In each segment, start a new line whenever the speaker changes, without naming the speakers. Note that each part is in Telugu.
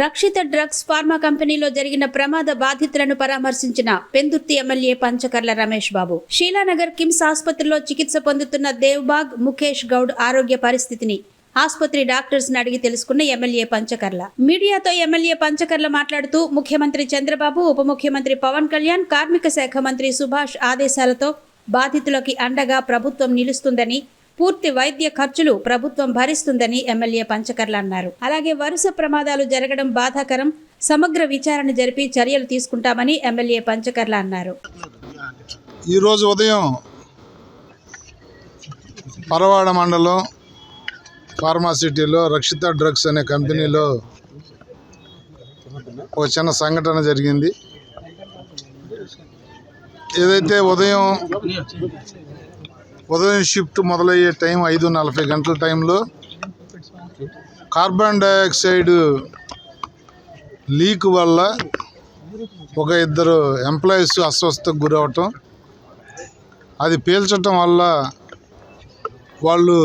రక్షిత డ్రగ్స్ ఫార్మా కంపెనీలో జరిగిన ప్రమాద బాధితులను పరామర్శించిన పెందుర్తి ఎమ్మెల్యే పంచకర్ల రమేష్ బాబు. షీలానగర్ కిమ్స్ ఆసుపత్రిలో చికిత్స పొందుతున్న దేవ్బాగ్ ముఖేష్ గౌడ్ ఆరోగ్య పరిస్థితిని ఆసుపత్రి డాక్టర్స్ని అడిగి తెలుసుకున్న ఎమ్మెల్యే పంచకర్ల. మీడియాతో ఎమ్మెల్యే పంచకర్ల మాట్లాడుతూ ముఖ్యమంత్రి చంద్రబాబు ఉప ముఖ్యమంత్రి పవన్ కళ్యాణ్ కార్మిక శాఖ మంత్రి సుభాష్ ఆదేశాలతో బాధితులకి అండగా ప్రభుత్వం నిలుస్తుందని పూర్తి వైద్య ఖర్చులు ప్రభుత్వం భరిస్తుందని ఎమ్మెల్యే పంచకర్ల అన్నారు. అలాగే వరుస ప్రమాదాలు జరగడం బాధాకరం. సమగ్ర విచారణ జరిపి చర్యలు తీసుకుంటామని ఎమ్మెల్యే పంచకర్ల అన్నారు.
ఈరోజు ఉదయం పరవాడ మండలం ఫార్మాసిటీలో రక్షిత డ్రగ్స్ అనే కంపెనీలో ఒక చిన్న సంఘటన జరిగింది. ఏదైతే ఉదయం ఉదయం షిఫ్ట్ మొదలయ్యే టైం ఐదు నలభై గంటల టైంలో కార్బన్ డైఆక్సైడ్ లీక్ వల్ల ఒక ఇద్దరు ఎంప్లాయీస్ అస్వస్థకు గురవటం అది పీల్చటం వల్ల వాళ్ళు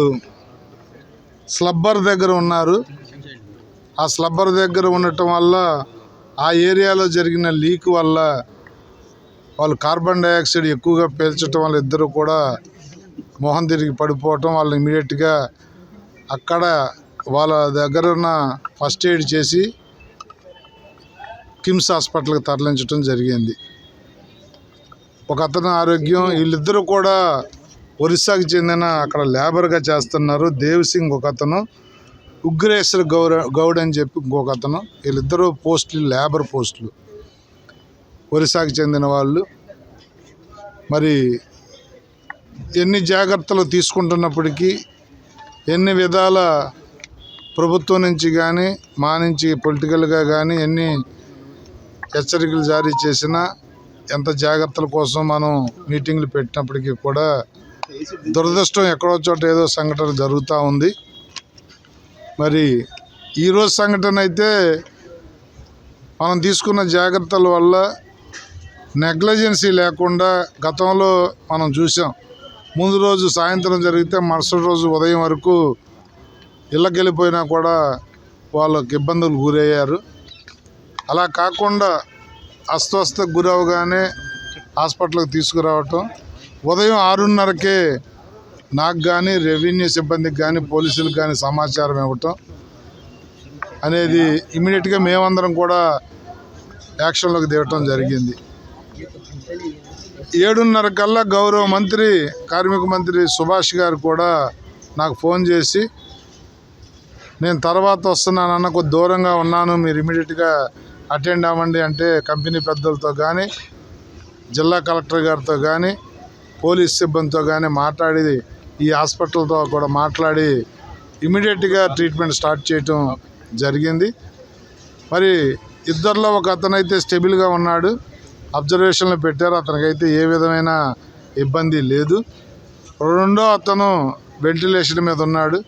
స్లబ్బర్ దగ్గర ఉన్నారు. ఆ స్లబ్బర్ దగ్గర ఉండటం వల్ల ఆ ఏరియాలో జరిగిన లీక్ వల్ల వాళ్ళు కార్బన్ డైఆక్సైడ్ ఎక్కువగా పీల్చటం వల్ల ఇద్దరు కూడా మొహం తిరిగి పడిపోవటం వాళ్ళు ఇమీడియట్గా అక్కడ వాళ్ళ దగ్గర ఉన్న ఫస్ట్ ఎయిడ్ చేసి కిమ్స్ హాస్పిటల్కి తరలించడం జరిగింది. ఒక అతని ఆరోగ్యం వీళ్ళిద్దరూ కూడా ఒరిస్సాకి చెందిన అక్కడ లేబర్గా చేస్తున్నారు. దేవ్ సింగ్ ఒక అతను ఉగ్రేశ్వర్ గౌర గౌడ్ అని చెప్పి ఇంకొక అతను వీళ్ళిద్దరూ పోస్టులు లేబర్ పోస్టులు ఒరిస్సాకి చెందిన వాళ్ళు. మరి ఎన్ని జాగ్రత్తలు తీసుకుంటున్నప్పటికీ ఎన్ని విధాల ప్రభుత్వం నుంచి కానీ మా నుంచి పొలిటికల్గా కానీ ఎన్ని హెచ్చరికలు జారీ చేసినా ఎంత జాగ్రత్తల కోసం మనం మీటింగ్లు పెట్టినప్పటికీ కూడా దురదృష్టం ఎక్కడో చోట ఏదో సంఘటన జరుగుతూ ఉంది. మరి ఈరోజు సంఘటన అయితే మనం తీసుకున్న జాగ్రత్తల వల్ల నెగ్లజెన్సీ లేకుండా గతంలో మనం చూసాం. ముందు రోజు సాయంత్రం జరిగితే మరుసటి రోజు ఉదయం వరకు ఇళ్ళకి వెళ్ళిపోయినా కూడా వాళ్ళకి ఇబ్బందులు గురయ్యారు. అలా కాకుండా అస్వస్థకు గురవగానే హాస్పిటల్కి తీసుకురావటం. ఉదయం ఆరున్నరకే నాకు కానీ రెవెన్యూ సిబ్బందికి కానీ పోలీసులకు కానీ సమాచారం ఇవ్వటం అనేది ఇమీడియట్గా మేమందరం కూడా యాక్షన్లోకి దిగటం జరిగింది. ఏడున్నర కల్లా గౌరవ మంత్రి కార్మిక మంత్రి సుభాష్ గారు కూడా నాకు ఫోన్ చేసి నేను తర్వాత వస్తున్నానన్న కొద్ది దూరంగా ఉన్నాను మీరు ఇమీడియట్గా అటెండ్ అవ్వండి అంటే కంపెనీ పెద్దలతో కానీ జిల్లా కలెక్టర్ గారితో కానీ పోలీస్ సిబ్బందితో కానీ మాట్లాడి ఈ హాస్పిటల్తో కూడా మాట్లాడి ఇమీడియట్గా ట్రీట్మెంట్ స్టార్ట్ చేయటం జరిగింది. మరి ఇద్దరిలో ఒక అతనైతే స్టెబిల్గా ఉన్నాడు. అబ్జర్వేషన్లో పెట్టారు. అతనికైతే ఏ విధమైన ఇబ్బంది లేదు. రెండో అతను వెంటిలేషన్ మీద ఉన్నాడు.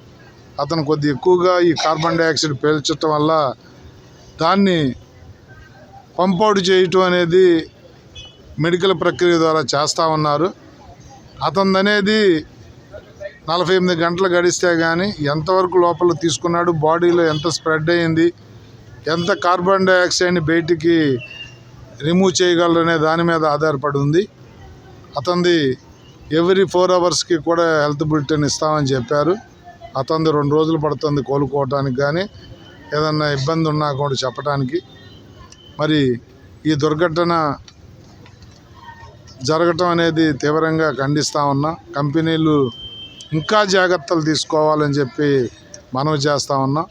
అతను కొద్ది ఎక్కువగా ఈ కార్బన్ డైఆక్సైడ్ పీల్చడం వల్ల దాన్ని పంపౌట్ చేయటం అనేది మెడికల్ ప్రక్రియ ద్వారా చేస్తూ ఉన్నారు. అతను అనేది నలభై ఎనిమిది గంటలు గడిస్తే కానీ ఎంతవరకు లోపల తీసుకున్నాడు బాడీలో ఎంత స్ప్రెడ్ అయ్యింది ఎంత కార్బన్ డైఆక్సైడ్ని బయటికి రిమూవ్ చేయగలరనే దాని మీద ఆధారపడి ఉంది. అతనిది ఎవ్రీ ఫోర్ అవర్స్కి కూడా హెల్త్ బులెటిన్ ఇస్తామని చెప్పారు. అతనిది రెండు రోజులు పడుతుంది కోలుకోవటానికి కానీ ఏదన్నా ఇబ్బంది ఉన్నా కూడా చెప్పడానికి మరి ఈ దుర్ఘటన జరగటం అనేది తీవ్రంగా ఖండిస్తూ ఉన్నా కంపెనీలు ఇంకా జాగ్రత్తలు తీసుకోవాలని చెప్పి మనవి చేస్తూ ఉన్నాం.